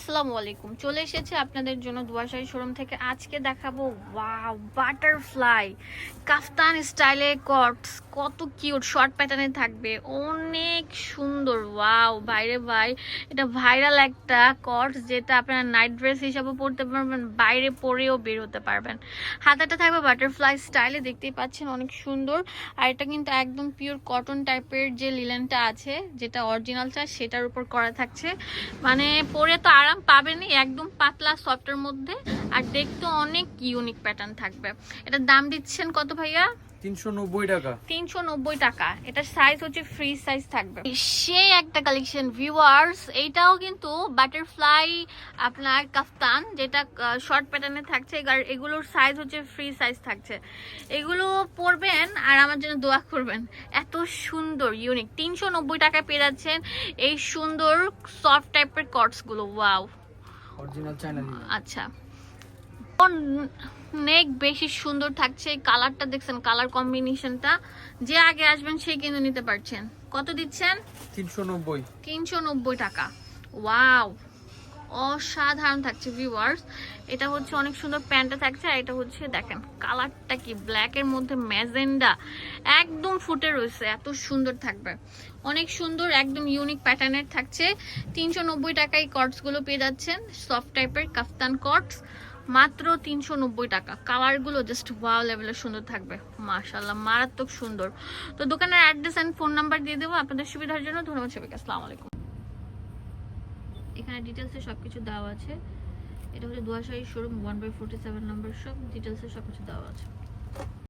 আসসালামু আলাইকুম। চলে এসেছে আপনাদের জন্য দুয়াশাই শোরুম থেকে আজকে দেখাবো, ওয়াও, বাটারফ্লাই, কাফতান স্টাইলে কটস কত কিউট শর্ট প্যাটার্নে থাকবে। অনেক সুন্দর। ওয়াও বাইরে ভাই এটা ভাইরাল একটা কটস যেটা আপনারা নাইট ড্রেস হিসাবে পরতে পারবেন বাইরে পরেও বের হতে পারবেন। হাতাটা থাকবে বাটারফ্লাই স্টাইলে দেখতেই পাচ্ছেন অনেক সুন্দর। আর এটা কিন্তু একদম পিওর কটন টাইপের যে লিলেনটা আছে যেটা অরিজিনাল চাই সেটার উপর করা থাকছে। মানে পরে তো আরাম পাবেনই একদম পাতলা সফটের মধ্যে। আর দেখতে অনেক ইউনিক প্যাটার্ন থাকবে। এটার দাম দিচ্ছেন কত ভাইয়া? তিনশো নব্বই টাকা। তিনশো নব্বই টাকা। এটার সাইজ হচ্ছে ফ্রি সাইজ থাকবে। সেই একটা কালেকশন ভিউয়ার্স এইটাও কিন্তু বাটারফ্লাই আপনার কাফতান যেটা শর্ট প্যাটার্নে থাকছে আর এগুলোর সাইজ হচ্ছে ফ্রি সাইজ থাকছে। এগুলো পরবেন আর আমার জন্য দোয়া করবেন। এত সুন্দর ইউনিক তিনশো নব্বই টাকায় পেয়ে যাচ্ছেন এই সুন্দর সফট টাইপের কটসগুলো ওয়াও অরিজিনাল আচ্ছা। নেক বেশি সুন্দর থাকছে? কালারটা দেখছেন কালার কম্বিনেশনটা যে আগে আসবেন সেই কিন্তু নিতে পারছেন। কত দিচ্ছেন? তিনশো নব্বই। তিনশো নব্বই টাকা। ওয়াও! অসাধারণ থাকছে ভিউয়ার্স এটা হচ্ছে অনেক সুন্দর প্যান্টটা থাকছে আর এটা হচ্ছে দেখেন কালারটা কি ব্ল্যাকের মধ্যে ম্যাজেন্ডা। একদম ফুটে রয়েছে এত সুন্দর থাকবে। অনেক সুন্দর একদম ইউনিক প্যাটার্নের থাকছে। তিনশো নব্বই টাকায় কটসগুলো পেয়ে যাচ্ছেন সফট টাইপের কাফতান কটস মাত্র তিনশো নব্বই টাকা। কালারগুলো জাস্ট ওয়াও লেভেলের সুন্দর থাকবে। মাশাল্লাহ মারাত্মক সুন্দর। তো দোকানের অ্যাড্রেস অ্যান্ড ফোন নাম্বার দিয়ে দেবো, আপনাদের সুবিধার জন্য। ধন্যবাদ সবাইকে, আসসালামু আলাইকুম। এখানে ডিটেলসে সব কিছু দেওয়া আছে। এটা হচ্ছে দুয়াশাহী showroom one by forty seven number সব ডিটেলসে সব কিছু দেওয়া আছে।